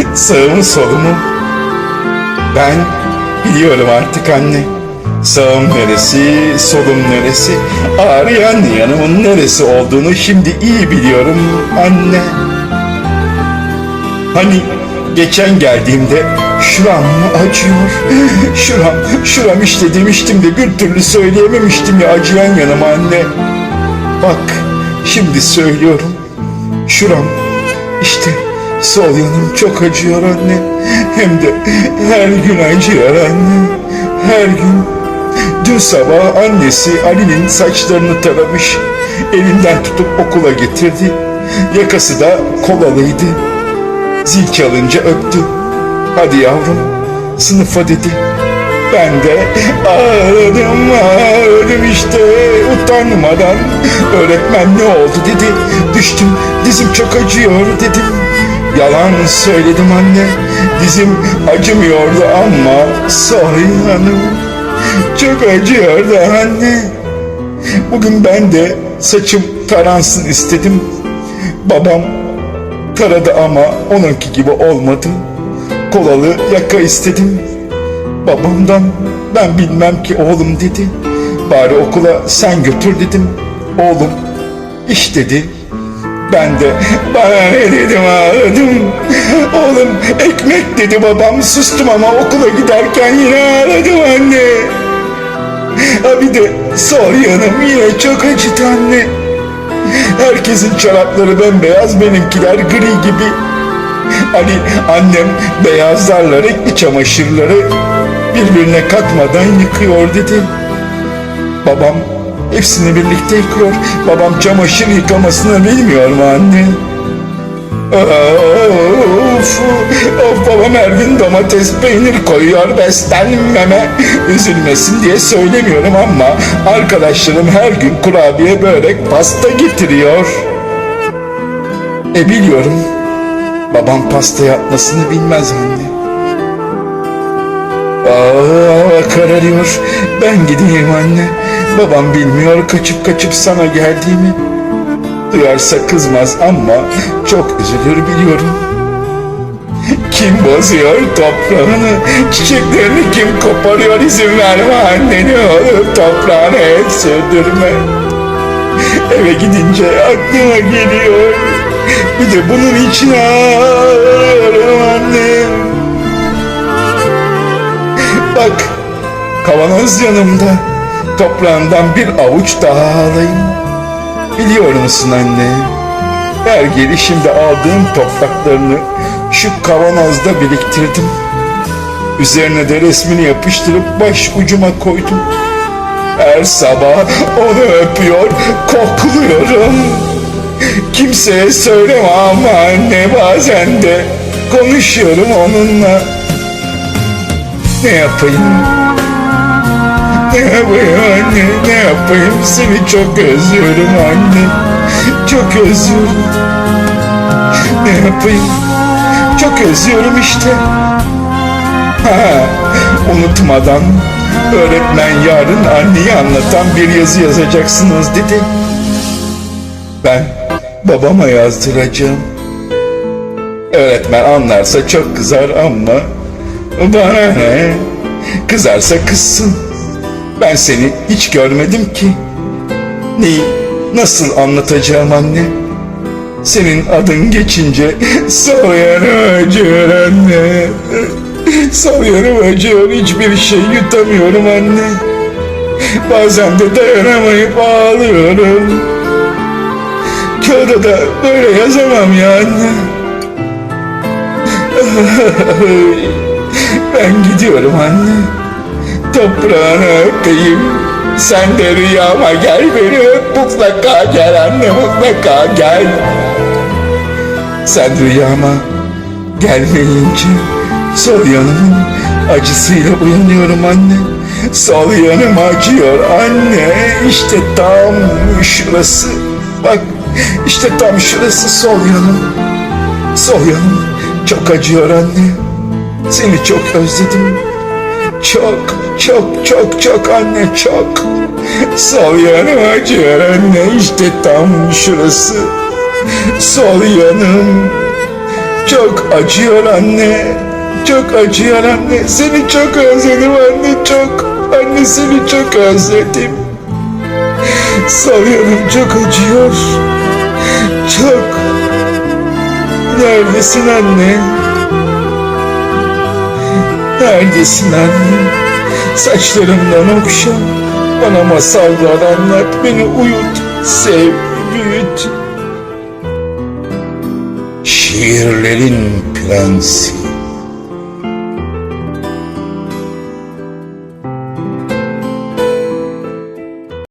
sağımı solumu. Ben biliyorum artık anne. Sağım neresi, solum neresi, ağrıyan yanımın neresi olduğunu şimdi iyi biliyorum anne. Hani geçen geldiğimde şuram mı acıyor? Şuram, şuram işte demiştim de bir türlü söyleyememiştim ya acıyan yanıma anne. Bak şimdi söylüyorum. Şuram işte sol yanım çok acıyor anne. Hem de her gün acıyor anne. Her gün. Dün sabah annesi Ali'nin saçlarını taramış. Elinden tutup okula getirdi. Yakası da kolalıydı. Zil çalınca öptü. Hadi yavrum sınıfa dedi. Ben de ağladım ağladım işte utanmadan. Öğretmen ne oldu dedi. Düştüm dizim çok acıyor dedim. Yalan söyledim anne. Dizim acımıyordu ama sorry hanım. Çok acıyordu anne. Bugün ben de saçım taransın istedim. Babam taradı ama onunki gibi olmadı. Kolalı yaka istedim. Babamdan ben bilmem ki oğlum dedi. Bari okula sen götür dedim. Oğlum iş dedi. Ben de bana ne dedim ağladım. Oğlum ekmek dedi babam sustum ama okula giderken yine ağladım anne. Ha bir de sol yanım yine çok acıdı anne. Herkesin çorapları bembeyaz benimkiler gri gibi. Hani annem beyazlarla renkli çamaşırları birbirine katmadan yıkıyor dedi. Babam hepsini birlikte yıkıyor. Babam çamaşır yıkamasını bilmiyor mu anne? Of, of babam her domates peynir koyuyor beslenmeme üzülmesin diye söylemiyorum ama arkadaşlarım her gün kurabiye börek pasta getiriyor. E biliyorum babam pasta yapmasını bilmez anne. Aa, kararıyor. Ben gideyim anne. Babam bilmiyor kaçıp kaçıp sana geldiğimi. Duyarsa kızmaz ama çok üzülür biliyorum. Kim bozuyor toprağını, çiçeklerini kim koparıyor izin verme anne ne olur toprağını et sürdürme. Eve gidince aklıma geliyor. Bir de bunun için ağlıyorum annem. Bak kavanoz yanımda toprağından bir avuç daha alayım. Biliyor musun anne? Her gelişimde aldığım topraklarını şu kavanozda biriktirdim. Üzerine de resmini yapıştırıp baş ucuma koydum. Her sabah onu öpüyor, kokluyorum. Kimseye söyleme ama anne bazen de konuşuyorum onunla. Ne yapayım? Ne yapayım anne? Ne yapayım? Seni çok özlüyorum anne. Çok özlüyorum. Ne yapayım? Çok özlüyorum işte. Ha, unutmadan öğretmen yarın anneyi anlatan bir yazı yazacaksınız dedi. Ben babama yazdıracağım. Öğretmen anlarsa çok kızar ama bana ne? Kızarsa kızsın. Ben seni hiç görmedim ki. Neyi nasıl anlatacağım anne? Senin adın geçince yanım acıyor anne. Yanım acıyor hiçbir şey yutamıyorum anne. Bazen de dayanamayıp ağlıyorum. Kağıda da böyle yazamam ya anne. Ben gidiyorum anne. Toprağını öpeyim. Sen de rüyama gel beni öp mutlaka gel anne mutlaka gel. Sen rüyama Gelmeyince sol yanımın acısıyla uyanıyorum anne. Sol yanım acıyor anne. İşte tam şurası. Bak işte tam şurası sol yanım. Sol yanım çok acıyor anne. Seni çok özledim. Çok, çok, çok, çok anne çok. Sol yanım acıyor anne işte tam şurası. Sol yanım çok acıyor anne. Çok acıyor anne. Seni çok özledim anne çok. Anne seni çok özledim. Sol yanım çok acıyor. Çok. Neredesin anne? Neredesin anne? Saçlarımdan okşa. Bana masallar anlat. Beni uyut. Sev, büyüt. Şiirlerin prensi.